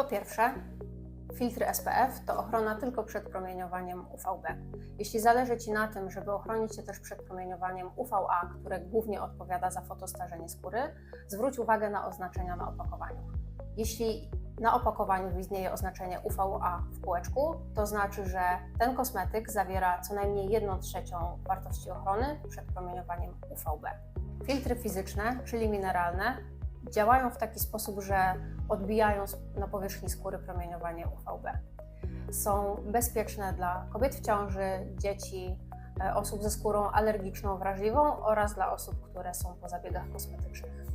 Po pierwsze, filtry SPF to ochrona tylko przed promieniowaniem UVB. Jeśli zależy Ci na tym, żeby ochronić się też przed promieniowaniem UVA, które głównie odpowiada za fotostarzenie skóry, zwróć uwagę na oznaczenia na opakowaniu. Jeśli na opakowaniu widnieje oznaczenie UVA w kółeczku, to znaczy, że ten kosmetyk zawiera co najmniej 1 trzecią wartości ochrony przed promieniowaniem UVB. Filtry fizyczne, czyli mineralne, działają w taki sposób, że odbijają na powierzchni skóry promieniowanie UVB. Są bezpieczne dla kobiet w ciąży, dzieci, e, osób ze skórą alergiczną, wrażliwą oraz dla osób, które są po zabiegach kosmetycznych.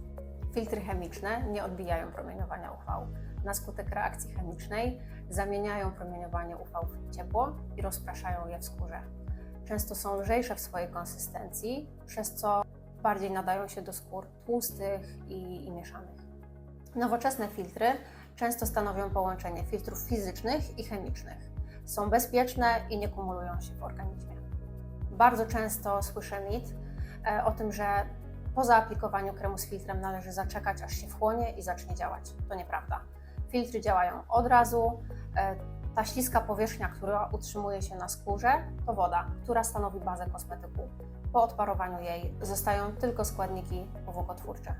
Filtry chemiczne nie odbijają promieniowania UV. Na skutek reakcji chemicznej zamieniają promieniowanie UV w ciepło i rozpraszają je w skórze. Często są lżejsze w swojej konsystencji, przez co bardziej nadają się do skór tłustych i, i mieszanych. Nowoczesne filtry często stanowią połączenie filtrów fizycznych i chemicznych. Są bezpieczne i nie kumulują się w organizmie. Bardzo często słyszę mit e, o tym, że po zaaplikowaniu kremu z filtrem należy zaczekać, aż się wchłonie i zacznie działać. To nieprawda. Filtry działają od razu. Ta śliska powierzchnia, która utrzymuje się na skórze, to woda, która stanowi bazę kosmetyku. Po odparowaniu jej zostają tylko składniki powłokotwórcze.